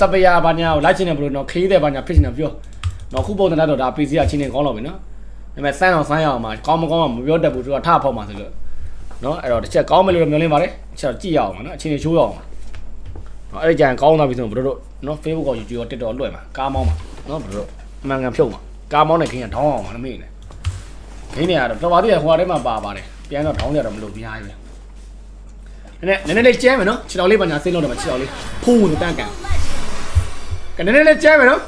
စပယာဘာညာကိုလိုက်ချင်တယ်ဘလို့နော်ခရီးတဲ့ဘာညာဖြစ်ချင်တယ်ပြောနော်ခုပုံသဏ္ဍာန်တော့ဒါ PC ကချင်းနေကောင်းတော့ပြီနော်ဒါပေမဲ့စမ်းအောင်စမ်းရအောင်မှာကောင်းမကောင်းမှမပြောတတ်ဘူးသူကထဖောက်မှာဆိုလို့နော်အဲ့တော့တစ်ချက်ကောင်းမယ်လို့မျှော်လင့်ပါတယ်တစ်ချက်ကြည့်ရအောင်ပါနော်အချင်းချင်းချိုးရအောင်ပါနော်အဲ့ဒီကြရင်ကောင်းသွားပြီဆိုရင်ဘတို့တို့နော် Facebook ကော YouTube ရော TikTok လွှဲမှာကားမောင်းမှာနော်ဘတို့တို့အမှန်ကန်ဖြုတ်မှာကားမောင်းတဲ့ခင်းကထောင်းအောင်ပါမမေ့နဲ့ခင်းနေရတော့တော်ပါသေးတယ်ဟိုထဲမှာပါပါတယ်ပြန်တော့ထောင်းကြတော့မလို့ပြားရပဲနည်းနည်းနည်းနည်းလေးကျဲမယ်နော်ခြေတော်လေးပါညာစိတ်လို့တယ်မှာခြေတော်လေးဖုံးဝင်တန်းကန် ကနည်းနည်းလေးကျဲမယ်နော်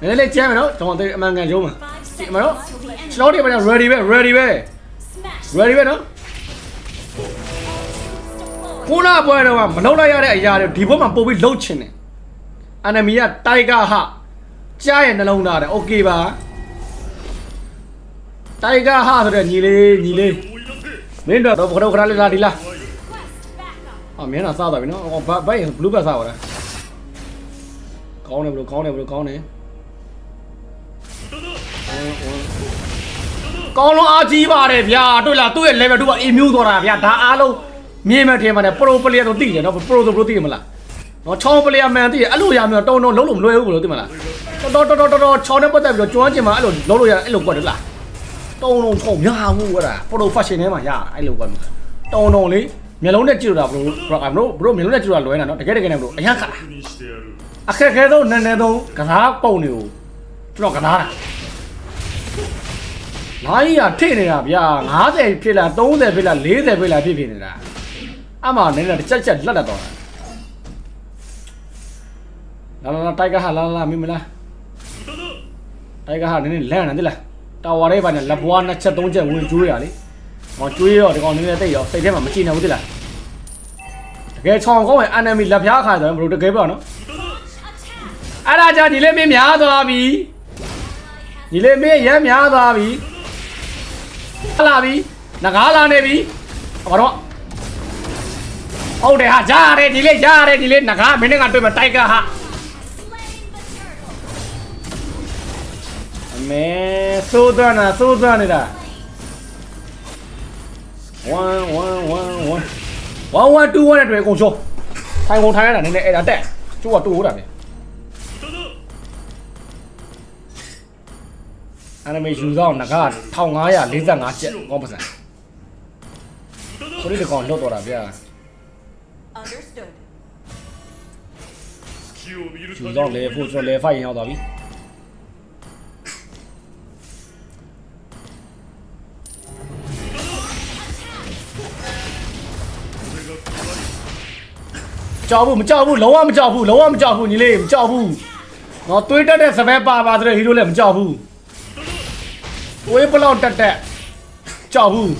နည်းနည်းလေးကျဲမယ်နော်တော့အမှန်ကန်ရုံးမှာ Five ဒီမှာနော် seconds till the end. ခြေတော်လေးပါညာ ready ပဲ ready ပဲ Smash. ready ပဲနော်ခုနပွဲတော့ကမလောက်လိုက်ရတဲ့အရာတွေဒီဘက်မှာပို့ပြီးလှုပ်ချင်တယ်အန်နမီကတိုက်ကာဟကြားရဲ့နှလုံးသားတယ်โอเคပါတိုက်ကာဟဆိုတဲ့ညီလေးညီလေးမင်းတို့တော့ဘယ်တော့ခဏလေးလာဒီလား Quest backup. အော်မင်းကစားသွားပြီနော်အော်ဘာဘိုင်ဘလူးဘတ်စားပါလား ကောင်းတယ်ဘလို့ကောင်းတယ်ဘလို့ကောင်းတယ်ကောင်းလုံးအားကြီးပါတယ်ဗျာတွေ့လားသူ့ရဲ့ level 2ကအီမျိုးသွားတာဗျာဒါအားလုံးမြင်မှထင်ပါတယ် pro player တော့သိတယ်နော် pro ဆို pro သိရမလားနော်ချောင်း player မှန်သိရအဲ့လိုရမျိုးတုံတုံလုံးလုံးမလွယ်ဘူးဘလို့သိမလားတော်တော်တော်တော်တော်ချောင်းနဲ့ပတ်သက်ပြီးတော့ကျွမ်းကျင်မှာအဲ့လိုလုံးလို့ရအဲ့လိုကွက်တယ်လားတုံတုံထုံများမှုအဲ့ဒါ pro fashion ထဲမှာရအဲ့လိုကွက်မှာတုံတုံလေးမျက်လုံးနဲ့ကြည့်လို့တာဘလို့ဘလို့ဘလို့မျက်လုံးနဲ့ကြည့်လို့လွယ်နေတာနော်တကယ်တကယ်နဲ့ဘလို့အရင်ခါ အခက်ခဲဆုံးနည်းနည်းဆုံးကစားပုံတွေကိုကျွန်တော်ကစားတာနိုင်ရထိနေတာဗျာ90ဖြစ်လား30ဖြစ်လား40ဖြစ်လားဖြစ်ဖြစ်နေတာအမှနည်းနည်းတစ်ချက်ချက်လက်လက်တော့လာလာလာတိုက်ကဟာလာလာမင်းမလားတိုက်ကဟာနည်းနည်းလန့်နေတယ်လားတာဝါလေးပါနဲ့လက်ဘွားနှစ်ချက်သုံးချက်ဝင်ကျွေးရလေဟောကျွေးတော့ဒီကောင်နည်းနည်းတိတ်ရောစိတ်ထဲမှာမကြည့်နိုင်ဘူးတိလားတကယ်ချောင်းကောင်းရင် enemy လက်ဖျားခါဆိုရင်ဘယ်လိုတကယ်ပြောနော် Launch attack. အဲ့ဒါကြောင့်ညီလေးမင်းများသွားပြီညီလေးမင်းရမ်းများသွားပြီဟလာပြီငကားလာနေပြီဘာတော့ဟုတ်တယ်ဟာကြားရတယ်ညီလေးကြားရတယ်ညီလေးငကားမင်းနဲ့ကတွေ့မှာတိုက်ကဟာ Slain the turtle. အမေသိုးသွန်းတာသိုးသွန်းနေတာ1 1 1 1 1 1 2 1နဲ့တွေ့အကုန်ရှောထိုင်ကုန်ထိုင်ရတာနည်းနည်းအဲ့ဒါတက်ကျိုးကတူဟိုတာပဲ အနိမေယူဆောင်ငကား1545ကျက်ကောင်းပါစံခရီးတကောင်လွတ်တော့တာဗျာ Understood. ယူဆောင်လေဖို့ကျွန်တော်လေဖိုက်ရင်ရောက်သွားပြီကြောက်ဘူးမကြောက်ဘူးလုံးဝမကြောက်ဘူးလုံးဝမကြောက်ဘူးညီလေးမကြောက်ဘူးနော်တွေးတက်တဲ့စပယ်ပါပါတဲ့ဟီရိုလည်းမကြောက်ဘူး တွေးဘလောက်တက်တက်ကြောက်ဘူး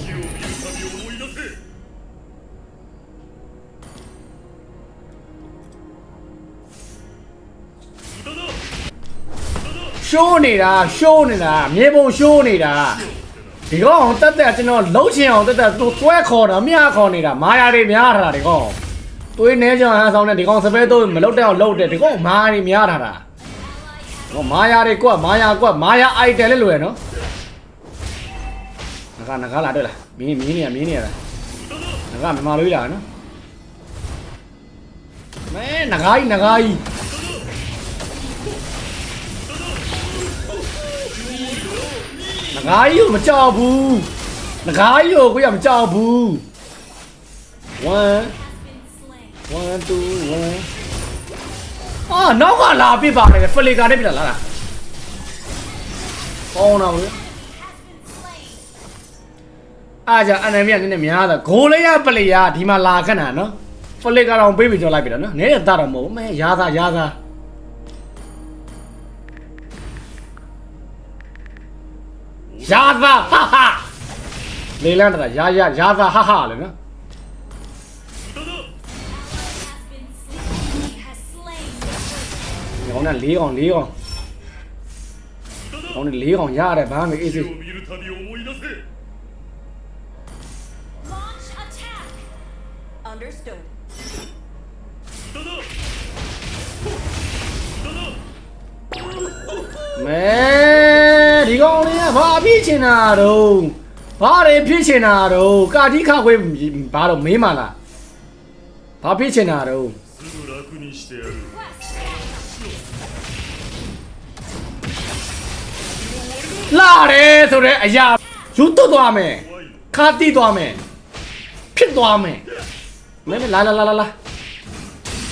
ရှိုးနေတာရှိုးနေတာမြေပုံရှိုးနေတာဒီကောင်တက်တက်ကျွန်တော်လှုပ်ချင်အောင်တက်တက်သူတွဲခေါ်တာမြခေါ်နေတာမာယာတွေများထားတာဒီကောင်သွေးနေကြဟန်ဆောင်တဲ့ဒီကောင်စပယ်တော့မလုတ်တဲ့အောင်လုတ်တယ်ဒီကောင်မာရီများထားတာဟောမာယာတွေကမာယာကမာယာအိုက်တယ်လေလို့ရနော်ငါ ကငါကလာတွေ့လားမင်းမင်းနေရမင်းနေရလားငါကမမလွေးလာနော်မဲငကားကြီးငကားကြီးငကားကြီးကိုမကြောက်ဘူးငကားကြီးကိုကိုရမကြောက်ဘူး1 Has been slain. 1 2 1အာနောက်ကလာပြစ်ပါတယ်ဖလီကာနဲ့ပြစ်လာလားကောင်းတော့ အားကြအန်နမီကနည်းနည်းများတာဂိုးလေးရပလီယာဒီမှာလာခဏနော်ဖလီကာတော့ပေးပြီးကြောလိုက်ပြီတော့နော်နည်းရတာတော့မဟုတ်မဲရာသာရာသာရာသာဟာဟာလေလန်းတာရာရာရာသာဟာဟာလေနော် Has been slain. He has slain the turtle. ဒီကောင်က၄ကောင်၄ကောင်ဒီကောင်က၄ကောင်ရတယ်ဘာမှမအေးစေး Understood. ။မဲဒီကောင်လေးကဘာဖြစ်ချင်တာတော့ဘာတွေဖြစ်ချင်တာတော့ကာတိခခွေးဘာတော့မင်းမလား။ဘာဖြစ်ချင်တာတော့すぐ楽にしてやるလာတယ်ဆိုတော့အရာယူတွတ်သွားမယ်။怖いခါတိသွားမယ်။ဖြစ်သွားမယ်။ မဲမဲလာလာလာလာလာ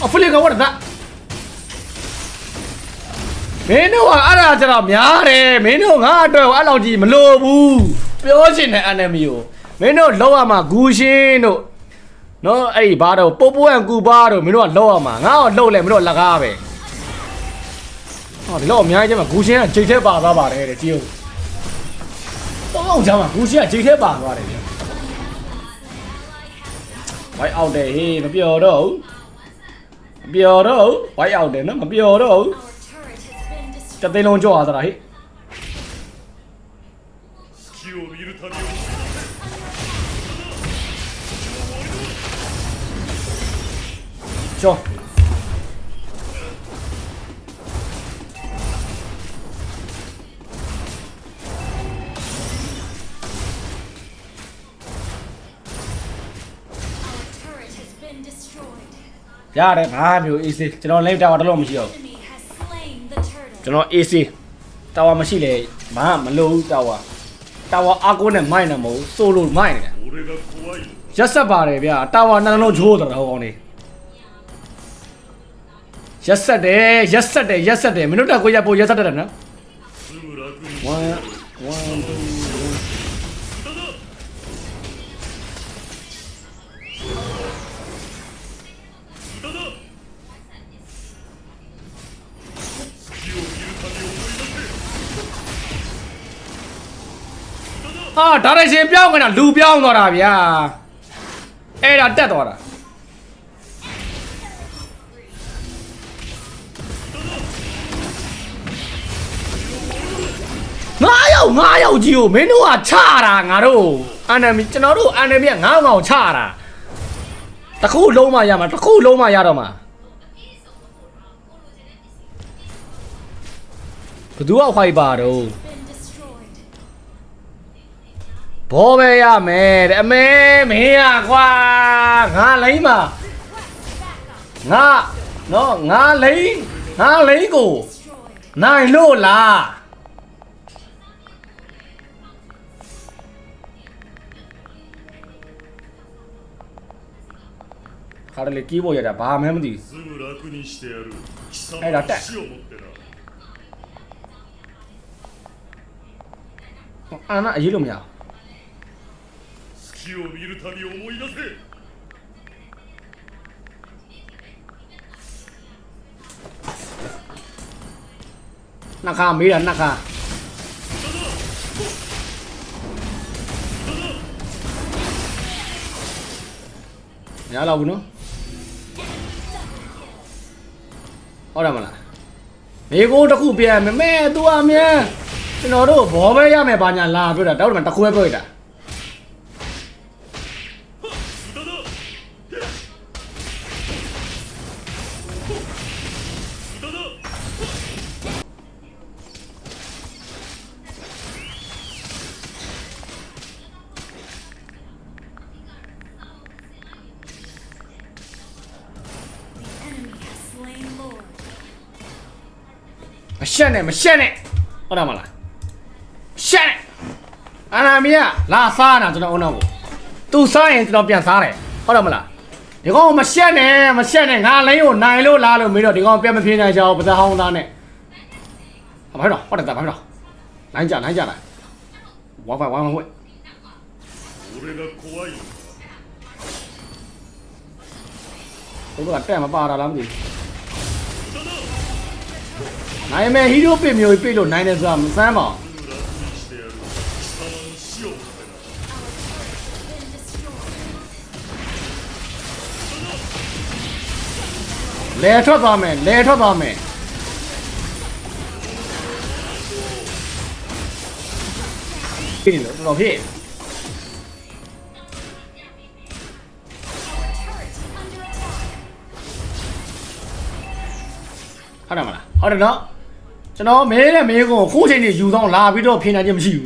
အဖလီကဝတ်တာမင်းတို့ကအဲ့ဒါကျတော့များတယ်မင်းတို့ငါအတွက်အဲ့လောက်ကြီးမလိုဘူးပြောချင်တဲ့အန်နမီကိုမင်းတို့လောက်ရမှာဂူရှင်းတို့နော်အဲ့ဒီဘာတော့ပို့ပိုးအန်ကူပါတို့မင်းတို့ကလောက်ရမှာငါ့ကိုလှုပ်လဲမင်းတို့လက်ကားပဲဟောဒီလောက်အများကြီးကျမှဂူရှင်းကဂျိတ်ထဲပါသွားပါတယ်တဲ့ကြည့်ဦးတော့အောင်ကြမှာဂူရှင်းကဂျိတ်ထဲပါသွားတယ်ဗျ ဝိုက်အောက်တယ်ဟေးမပျော်တော့ဘူးမပျော်တော့ဘူးဝိုက်အောက် ရတယ်ဘာမျိုး AC ကျွန်တော် live tower တလုံးမရှိတော့ဘူးကျွန်တော် AC tower မရှိလေဘာမလို့ tower tower အကုန်းနဲ့မိုင်းနေမဟုတ်ဆိုလို့မိုင်းနေတာရက်ဆက်ပါတယ်ဗျာ tower နှလုံးချိုးတော်တော်ကောင်းနေရက်ဆက်တယ်ရက်ဆက်တယ်ရက်ဆက်တယ်မင်းတို့တက်ကိုရက်ဖို့ရက်ဆက်တယ်နော်1 1 ဟာဒါရိုက်ရှင်ပြောင်းနေတာလူပြောင်းသွားတာဗျာအဲ့ဒါတက်သွားတာငါးယောက်ငါးယောက်ကြီးကိုမင်းတို့ကချတာငါတို့အန်နမီကျွန်တော်တို့အန်နမီကငါးကောင်ချတာတစ်ခုလုံးမှရမှာတစ်ခုလုံးမှရတော့မှာဘယ်သူကခွိုက်ပါတော့ ဘောပဲရမယ်တဲ့အမေမင်းရကွာငါလိမ့်မှာငါနော်ငါလိမ့်ငါလိမ့်ကိုနိုင်လို့လားခါရလေကီးဘိုးရတာဘာမှမသိအဲ့ဒါတက်အာနာအေးလို့မရဘူး 隙を見るたび思い出せ နှစ်ခါမေးတာနှစ်ခါရတော့ဘူးနော်ဟုတ်တယ်မလားမေကိုတစ်ခုပြန်မယ်မဲသူအမြန်ကျွန်တော်တို့ဘောပဲရမယ်ဘာညာလာပြောတာတောက်တယ်မတစ်ခုပဲပြောရတာ ရှက်နဲ့မရှက်နဲ့ဟုတ်တယ်မလားရှက်နဲ့အာနာမီကလာစားတာကျွန်တော်အုံနောက်ကိုသူစားရင်ကျွန်တော်ပြန်စားတယ်ဟုတ်တယ်မလားဒီကောင်မရှက်နဲ့မရှက်နဲ့ငါလိမ့်ကိုနိုင်လို့လားလို့မေးတော့ဒီကောင်ပြန်မပြေနိုင်ကြဘူးပါဇာဟောင်းသားနဲ့ဟာဘာလို့ဟုတ်တယ်ဘာလို့လိုင်းကြလိုင်းကြလိုက်ဝါဖာဝါမဟုတ် 俺が怖いの ဘုရားတက်မပါတာလားမသိဘူး နိုင်မယ်ဟီးရိုးပစ်မျိုးပြစ်လို့နိုင်တယ်ဆိုတာမစမ်းပါဘူးလဲထွက်သွားမယ်လဲထွက်သွားမယ်ဖြစ်နေလို့တော့ဖြစ်ဟုတ်တယ်မလားဟုတ်တယ်နော် ကျွန်တော်မဲတဲ့မဲကိုခုချိန်ကြီးယူဆောင်လာပြီးတော့ဖြေနိုင်ခြင်းမရှိဘူး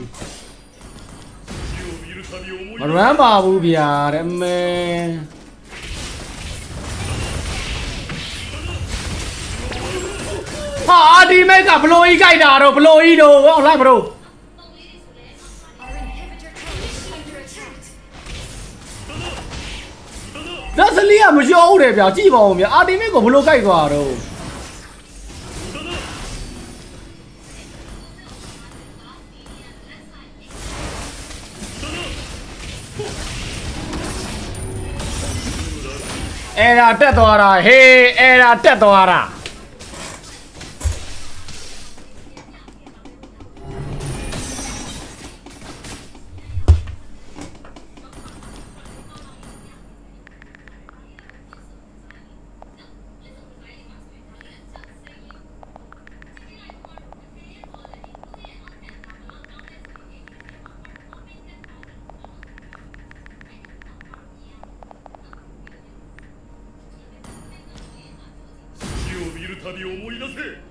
မရမ်းပါဘူးဗျာတဲ့မဲဟာဒီမဲကဘလိုကြီးကြိုက်တာတော့ဘလိုကြီးတော့ဟောလိုက်မလို့ဒါစလီကမလျှော့ဦးတယ်ဗျာကြည့်ပါဦးဗျာအာတီမစ်ကိုဘလိုကြိုက်သွားတော့ အဲ့ဒါတက်သွားတာဟေးအဲ့ဒါတက်သွားတာ び思い出せ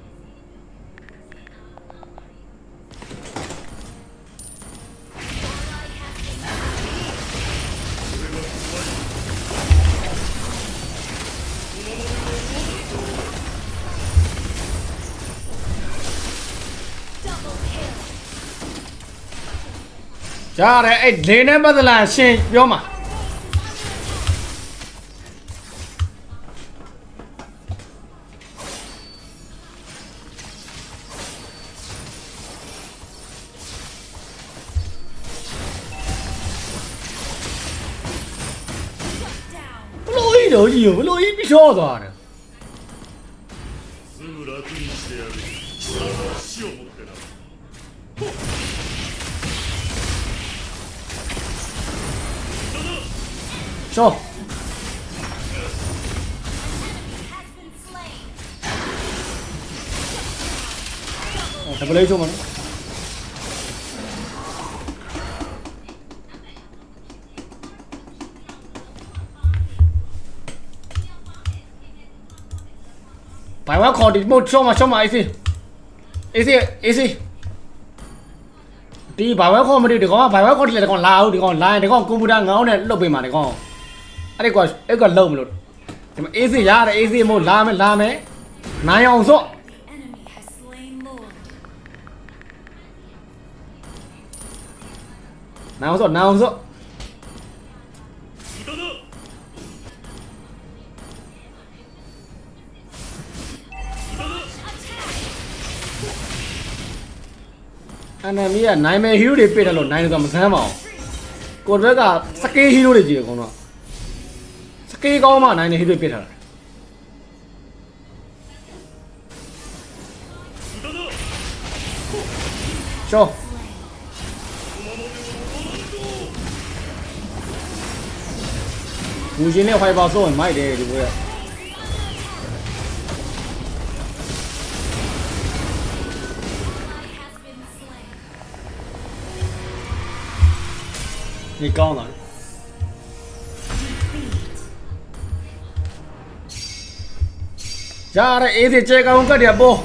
ကြားရတယ်အဲ့လင်းနဲ့ပတ်သက်လာရှင်ပြောမှာ 了解不了一米啥子呢？上！我、哦、还不来救吗？ ချောမှာနော်ဘိုင်ဝါခေါ်ဒီမို့ချောမှာချောမှာအေးစီအေးစီအေးစီဒီဘိုင်ဝါခေါ်မဒီဒီကောင်ကဘိုင်ဝါခေါ်ဒီလေဒီကောင်လာအောင်ဒီကောင်လာရင်ဒီကောင်ကွန်ပျူတာငောင်းနဲ့လုတ်ပေးမှာဒီကောင်အဲ့ဒီကွာအဲ့ကွာလုံမလို့ဒီမှာအေးစီရတယ်အေးစီမို့လာမယ်လာမယ်နိုင်အောင်စော့ Enemy has slain Lord. နိုင်အောင်စော့နိုင်အောင်စော့ enemy ကနိုင်မယ် hero တွေပြစ်တယ်လို့နိုင်တယ်ဆိုတာမဆန်းပါဘူးကိုတွက်ကစကေး hero တွေကြီးတယ်ကောတော့စကေးကောင်းမှနိုင်တယ် hero တွေပြစ်ထားတာရှော့ဘူးရှင်နဲ့ fiber ဆိုရင်မိုက်တယ်ဒီဘက်က ဒီကောင်းတာကြားရအေးစီချေကောင်းကတ်ရပေါ်